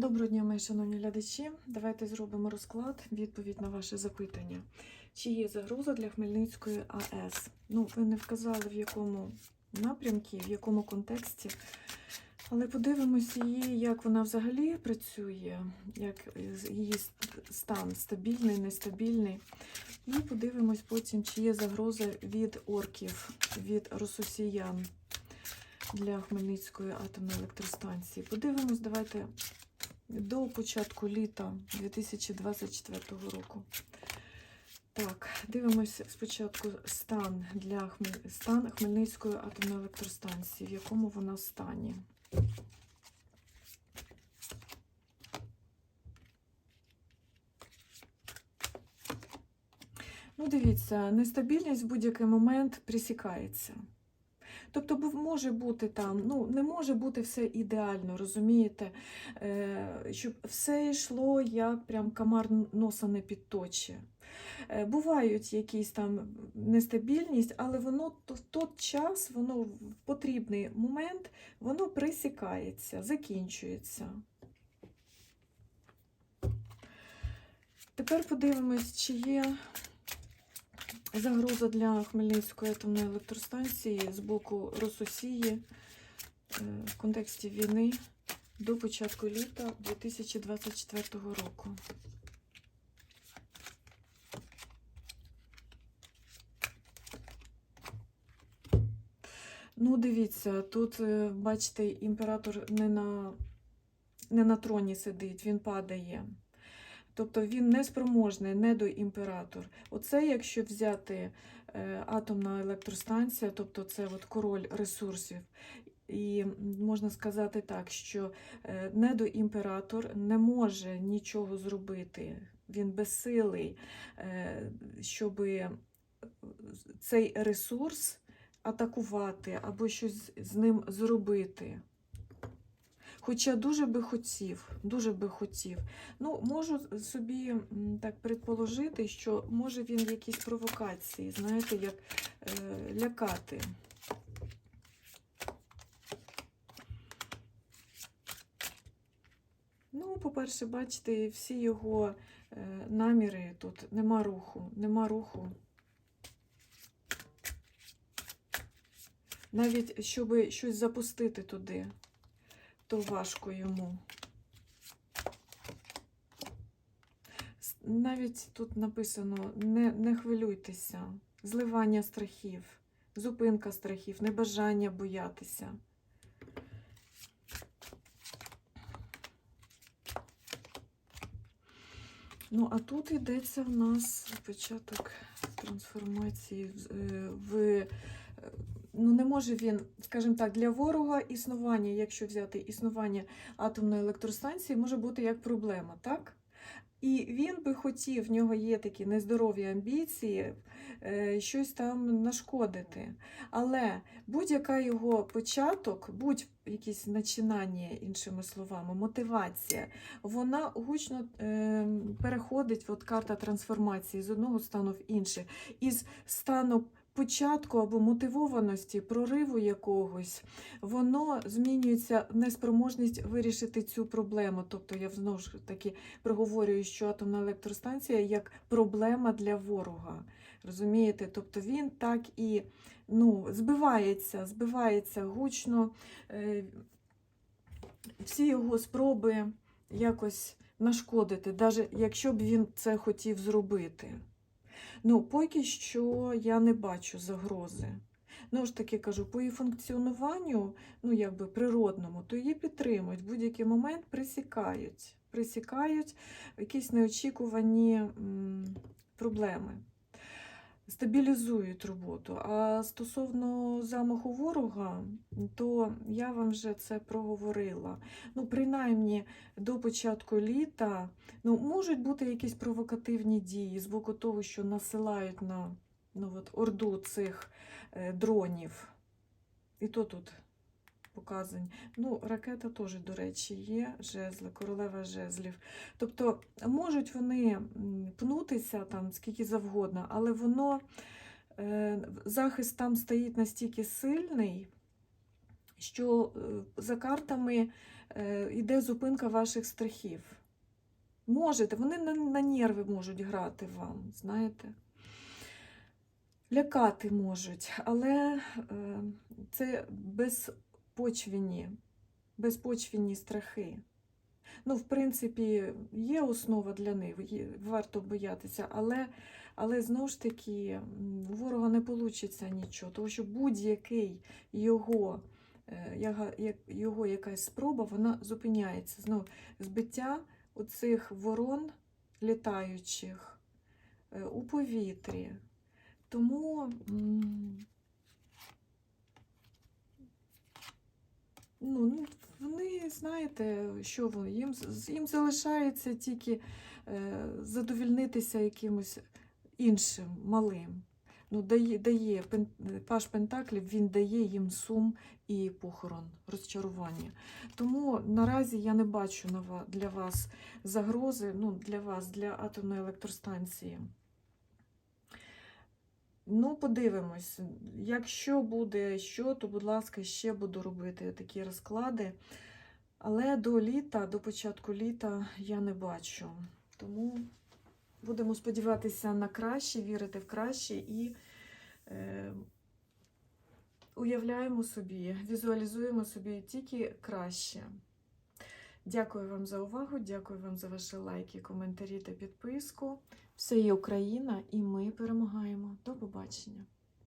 Доброго дня, мої шановні глядачі. Давайте зробимо розклад, відповідь на ваше запитання. Чи є загроза для Хмельницької АЕС? Ну, ви не вказали, в якому напрямку, в якому контексті. Але подивимося її, як вона взагалі працює, як її стан стабільний, нестабільний. І подивимось потім, чи є загроза від орків, від рососіян для Хмельницької атомної електростанції. Подивимось, давайте до початку літа 2024 року. Так, дивимося спочатку стан для Хмель... стан Хмельницької атомної електростанції, в якому вона стані. Ну, дивіться, нестабільність в будь-який момент присікається. Тобто може бути там, ну не може бути все ідеально, розумієте? Е, щоб все йшло як прям комар носа не підточе. Е, Бувають якісь там нестабільність, але воно в той час, воно в потрібний момент, воно присікається, закінчується. Тепер подивимось, чи є загроза для Хмельницької атомної електростанції з боку Рососії е, в контексті війни до початку літа 2024 року. Ну, дивіться, тут, е, бачите, імператор не на, не на троні сидить, він падає. Тобто він неспроможний, недоімператор. Оце, якщо взяти е, атомна електростанція, тобто це от король ресурсів. І можна сказати так, що е, недоімператор не може нічого зробити. Він безсилий, е, щоб цей ресурс атакувати або щось з ним зробити. Хоча дуже би хотів, дуже би хотів. Ну, можу собі так предположити, що може він якісь провокації, знаєте, як е, лякати. Ну, по-перше, бачите, всі його е, наміри тут нема руху, нема руху. Навіть щоб щось запустити туди, то важко йому. Навіть тут написано: не, не хвилюйтеся, зливання страхів, зупинка страхів, небажання боятися. Ну, а тут йдеться в нас початок трансформації в, е, ну не може він, скажімо так, для ворога існування, якщо взяти існування атомної електростанції, може бути як проблема, так? І він би хотів, в нього є такі нездорові амбіції, е, щось там нашкодити. Але будь-яка його початок, будь-якісь начинання, іншими словами, мотивація, вона гучно е, переходить, от карта трансформації з одного стану в інший. Із стану початку або мотивованості, прориву якогось, воно змінюється в неспроможність вирішити цю проблему. Тобто я знову ж таки проговорюю, що атомна електростанція як проблема для ворога. Розумієте? Тобто він так і ну, збивається, збивається гучно. Е, всі його спроби якось нашкодити, навіть якщо б він це хотів зробити. Ну, поки що я не бачу загрози. Ну ж таки кажу, по її функціонуванню, ну якби природному, то її підтримують, в будь-який момент присікають, присікають якісь неочікувані м, проблеми, стабілізують роботу. А стосовно замаху ворога, то я вам вже це проговорила. Ну, принаймні до початку літа Ну, можуть бути якісь провокативні дії з боку того, що насилають на ну, от, орду цих е, дронів. І то тут показані. Ну, ракета теж, до речі, є, жезли, королева жезлів. Тобто можуть вони пнутися там скільки завгодно, але воно, е, захист там стоїть настільки сильний, що е, за картами е, іде зупинка ваших страхів. Можете, вони на, на нерви можуть грати вам, знаєте. Лякати можуть, але це безпочвені, безпочвені страхи. Ну, в принципі, є основа для них, варто боятися, але, але знову ж таки, у ворога не вийде нічого, тому що будь-який його, е, його якась спроба, вона зупиняється. Знову збиття оцих ворон літаючих е, у повітрі. Тому ну, ну, вони, знаєте, що вони, їм, їм залишається тільки е, задовільнитися якимось іншим, малим. Ну, дає, дає Паш Пентаклів, він дає їм сум і похорон, розчарування. Тому наразі я не бачу для вас загрози, ну, для вас, для атомної електростанції. Ну, подивимось. Якщо буде що, то, будь ласка, ще буду робити такі розклади. Але до літа, до початку літа я не бачу. Тому будемо сподіватися на краще, вірити в краще і е, уявляємо собі, візуалізуємо собі тільки краще. Дякую вам за увагу, дякую вам за ваші лайки, коментарі та підписку. Все є Україна, і ми перемагаємо. До побачення!